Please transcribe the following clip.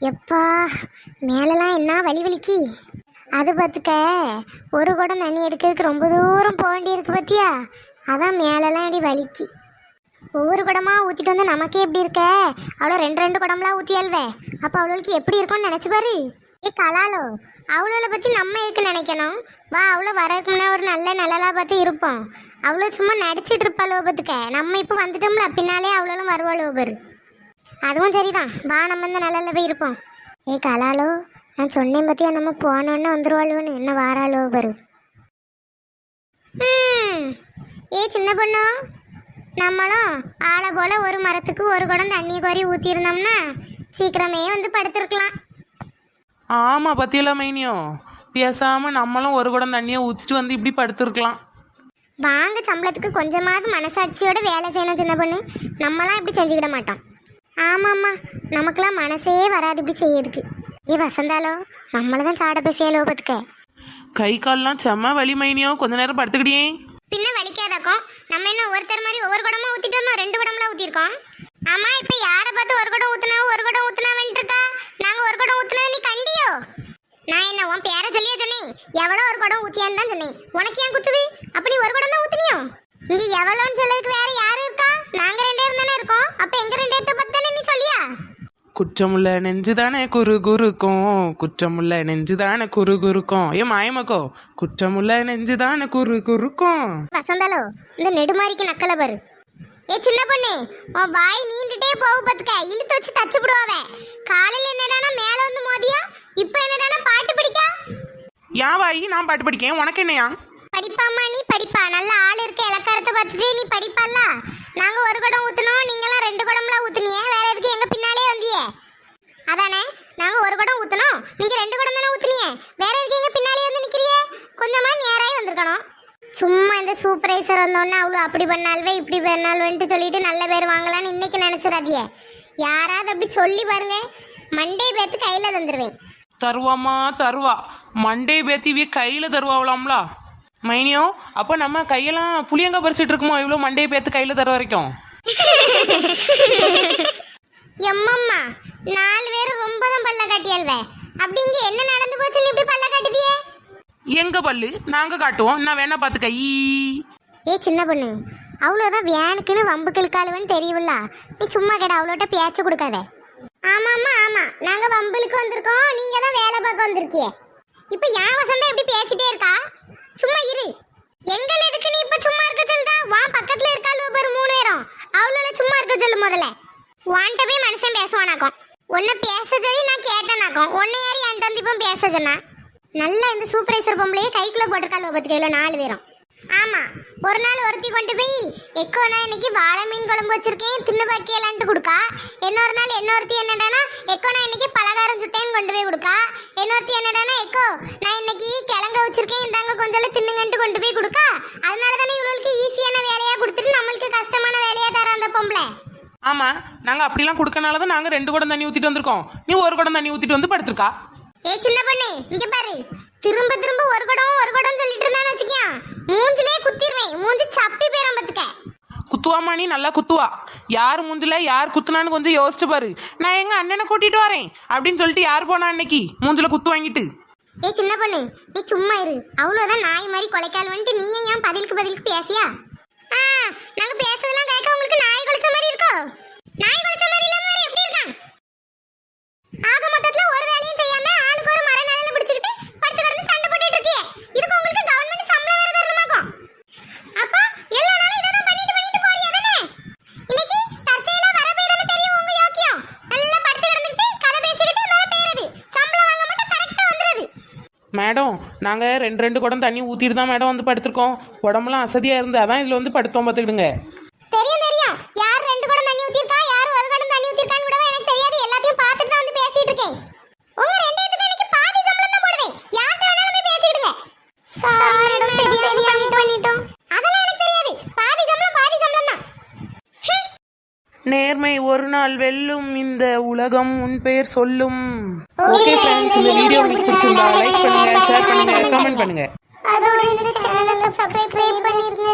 எப்பா மேலெல்லாம் என்ன வலி வலிக்கு? அது பார்த்துக்க ஒரு குடம் தண்ணி எடுக்கிறதுக்கு ரொம்ப தூரம் போக வேண்டியிருக்கு பார்த்தியா? அதான் மேலெல்லாம் இப்படி வலிக்கு. ஒவ்வொரு குடமாக ஊற்றிட்டு வந்து நமக்கே எப்படி இருக்க? அவ்வளோ ரெண்டு ரெண்டு குடம்லாம் ஊற்றியாள்வே அப்போ அவளுக்கு எப்படி இருக்கும்னு நினச்சி பாரு. ஏ கலாலோ அவளோட பற்றி நம்ம எதுக்கு நினைக்கணும்? வா அவ்வளோ வரதுக்கு முன்னே ஒரு நல்ல நல்லலாக பார்த்து இருப்போம். அவ்வளோ சும்மா நடிச்சிட்டு இருப்பாளோ பார்த்துக்க. நம்ம இப்போ வந்துட்டோம்ல பின்னாலே அவ்வளோலாம் வருவாளோ பாரு. அதுவும் சரிதான். வா நம்ம இந்த நிழல்ல போய் இருப்போம். ஏ கலாலோ நான் சொன்னேன் பத்தியா நம்ம போனோன்னு வந்துருவாளோன்னு என்ன வாராளோ பாரு. ஏ சின்ன பொண்ணு நம்மளும் ஆளை போல ஒரு மரத்துக்கு ஒரு குடம் தண்ணி கோரி ஊற்றிருந்தோம்னா சீக்கிரமே வந்து படுத்திருக்கலாம். ஆமாம் பத்தியலா மைனியோ. பேசாமல் நம்மளும் ஒரு குடம் தண்ணியை ஊற்றிட்டு வந்து இப்படி படுத்துருக்கலாம். வாங்க சம்பளத்துக்கு கொஞ்சமாவது மனசாட்சியோட வேலை செய்யணும் சின்ன பொண்ணு. நம்மலாம் இப்படி செஞ்சுக்கிட மாட்டோம். ஆமாம்மா. நமக்கெல்லாம் மனசே வராது இப்படி செய்யறதுக்கு. ஏ வசந்தாலோ நம்மள தான் சாட பேசியாலோ பார்த்துக்க கை கால்லாம் செம்ம வலி மைனியோ. கொஞ்ச நேரம் படுத்துக்கிட்டியே பின்ன வலிக்காதாக்கும் நம்ம என்ன ஒருத்தர் மாதிரி ஒவ்வொரு குடமா வந்தோம் ரெண்டு குடம்லாம் ஊத்திருக்கோம் ஆமா இப்ப யாரை பார்த்து ஒரு குடம் ஊத்துனா ஒரு குடம் ஊத்துனா இருக்கா நாங்க ஒரு குடம் ஊத்துனா நீ கண்டியோ? நான் என்ன உன் பேரை சொல்லியே சொன்னேன். எவ்வளவு ஒரு குடம் ஊத்தியான்னு தான் சொன்னேன். உனக்கு ஏன் குத்துது? அப்ப நீ ஒரு குடம் தான் ஊத்துனியோ? இங்க எவ்வளோன்னு சொல்லதுக்கு வேற யாரு குற்றமுள்ள நெஞ்சு தானே குறு குறுக்கும்? குற்றமுள்ள நெஞ்சு தானே குறு குறுக்கும்? ஏ மாயமக்கோ குற்றமுள்ள நெஞ்சு தானே குறு குறுக்கும்? வசந்தாலோ இந்த நெடுமாரிக்கு நக்கல பாரு. ஏ சின்ன பொண்ணு உன் வாய் நீண்டுட்டே போகு பத்துக்க. இழுத்து வச்சு தச்சு விடுவாவ. காலையில என்னடானா மேல வந்து மோதியா? இப்போ என்னடானா பாட்டு படிக்கா? ஏன் வாயி நான் பாட்டு படிக்கேன். உனக்கு என்னையா? படிப்பாம்மா நீ படிப்பா. நல்ல ஆள் இருக்க இலக்காரத்தை பார்த்துட்டு நீ படிப்பால நாங்க ஒரு குடம் ஊத்துனோம் நீங்களாம் ரெண்டு குடம்லாம் ஊத்துனியே. வேற எதுக்கு எங்க பின்னாலே வந்தியே அதானே நாங்க ஒரு குடம் ஊத்துனோம் நீங்க ரெண்டு குடம் தானே ஊத்துனியே வேற எதுக்கு எங்க பின்னாலே வந்து நிக்கிறியே கொஞ்சமா நேராய் வந்திருக்கணும். சும்மா இந்த சூப்பர்வைசர் வந்தோடனே அவ்வளோ அப்படி பண்ணால்வே இப்படி பண்ணால்வேன்ட்டு சொல்லிட்டு நல்ல பேர் வாங்கலாம்னு இன்னைக்கு நினைச்சிடாதியே யாராவது அப்படி சொல்லி பாருங்க. மண்டே பேத்து கையில தந்துருவேன். தருவாமா தருவா. மண்டே பேத்திவிய கையில் தருவாவலாம்ல மைனியோ அப்போ நம்ம கையெல்லாம் புளியங்க பறிச்சிட்டு இருக்குமோ? இவ்வளோ மண்டே பேத்து கையில் தர வரைக்கும். எம்மம்மா நாலு பேரும் ரொம்ப தான் பல்ல காட்டியல்வே அப்படி இங்க என்ன நடந்து போச்சுன்னு இப்படி பல்ல காட்டுதியே? எங்க பல்லு? நாங்கள் காட்டுவோம். நான் வேணா பார்த்துக்க. ஈ. ஏ சின்ன பொண்ணு அவ்வளோதான் வேனுக்குன்னு வம்பு கிழக்காளுவன்னு தெரியும்ல. நீ சும்மா கேட அவ்வளோட்ட பேச்சு கொடுக்காத. ஆமாம்மா ஆமா நாங்க வம்புலுக்கு வந்திருக்கோம். நீங்க தான் வேலை பார்க்க வந்திருக்கியே. இப்போ என் வசந்தா எப்படி பேசிட்டே இருக்கா? சும்மா இரு. எங்கள் எதுக்கு நீ இப்ப சும்மா இருக்க சொல்லுதா வா பக்கத்துல இருக்காள் ஒரு மூணு பேரும். அவ்வளோ சும்மா இருக்க சொல்லு முதல்ல. வான்ட்ட போய் மனுஷன் பேசுவானாக்கும். உன்னை பேச சொல்லி நான் கேட்டேனாக்கும் உன்னை யார் என்கிட்ட வந்து இப்போ பேச சொன்னா நல்லா இந்த சூப்பர்வைசர் பொம்பளையே கைக்குள்ள போட்டிருக்காள் பத்துக்கையில நாலு பேரும். ஆமா ஒரு நாள் ஒருத்தி கொண்டு போய் எக்கோ நான் இன்னைக்கு வாழை மீன் குழம்பு வச்சிருக்கேன் தின்னு பாக்கியலான்ட்டு கொடுக்கா. இன்னொரு நாள் இன்னொருத்தி என்னடானா எக்கோ நான் இன்னைக்கு பலகாரம் சுட்டேன்னு கொண்டு போய் கொடுக்கா. இன்னொருத்தி என்னடானா எக்கோ நான் இன்னைக்கு கிழங்க வச்சிருக்கேன் இந்தாங்க கொஞ்சம் தின்னுங்கன்ட்டு கொண்டு போய் கொடுக்கா. அதனால தானே இவளுக்கு ஈஸியான வேலையா கொடுத்துட்டு நம்மளுக்கு கஷ்டமான வேலையா தர அந்த பொம்பளை. ஆமாம் நாங்கள் அப்படிலாம் கொடுக்கனால தான் நாங்கள் ரெண்டு குடம் தண்ணி ஊற்றிட்டு வந்திருக்கோம். நீ ஒரு குடம் தண்ணி ஊற்றிட்டு வந்து படுத்திருக்கா. ஏ சின்ன பொண்ணு இங்க பாரு. திரும்ப திரும்ப ஒரு குடம் ஒரு குடம் சொல்லிட்டு இருந்தான்னு வச்சுக்கியா. மூஞ்சிலே குத்திடுவேன். மூஞ்சி சப்பி பேரம் பத்துக்க. குத்துவாமா நீ? நல்லா குத்துவா. யார் மூஞ்சில யார் குத்துனான்னு கொஞ்சம் யோசிச்சு பாரு. நான் எங்க அண்ணனை கூட்டிட்டு வரேன் அப்படின்னு சொல்லிட்டு யார் போனா அன்னைக்கு? மூஞ்சில குத்து வாங்கிட்டு. ஏ சின்ன பொண்ணு நீ சும்மா இரு. அவ்வளோதான் நாய் மாதிரி கொலைக்கால் வந்துட்டு நீ ஏன் பதிலுக்கு பதிலுக்கு பேசியா? ஆ நாங்க பேசுறதெல்லாம் கேட்க உங்களுக்கு நாய் குலைச்ச மாதிரி இருக்கோ? நாய் குலைச்ச மாதிரி மேடம் நாங்கள் ரெண்டு ரெண்டு குடம் தண்ணி ஊற்றிட்டு தான் மேடம் வந்து படுத்திருக்கோம். உடம்புலாம் அசதியாக இருந்து அதான் இதில் வந்து படுத்தோம் பார்த்துக்கிடுங்க தெரியும் தெரியும் யார் ரெண்டு குடம் தண்ணி ஊத்திருக்கா யார் ஒரு குடம் தண்ணி ஊத்திருக்கான்னு கூட எனக்கு தெரியாது எல்லாத்தையும் பார்த்துட்டு தான் வந்து பேசிட்டு இருக்கேன் உங்க ரெண்டு பேத்துக்கு இன்னைக்கு பாதி சம்பளம் தான் போடுவேன் யார்கிட்ட வேணாலும் போய் பேசிடுங்க சாரி மேடம் தெரியாம பண்ணிட்டு பண்ணிட்டோம் அதெல்லாம் எனக்கு தெரியாது பாதி சம்பளம் பாதி சம்பளம் தான் ஹம். நேர்மை ஒரு நாள் வெல்லும் இந்த உலகம் உன் பெயர் சொல்லும். ஓகே ஃப்ரெண்ட்ஸ் இந்த வீடியோ உங்களுக்கு பிடிச்சிருந்தா லைக் பண்ணுங்க ஷேர் பண்ணுங்க கமெண்ட் பண்ணுங்க. அதோட இந்த சேனலை சப்ஸ்கிரைப் பண்ணிருங்க.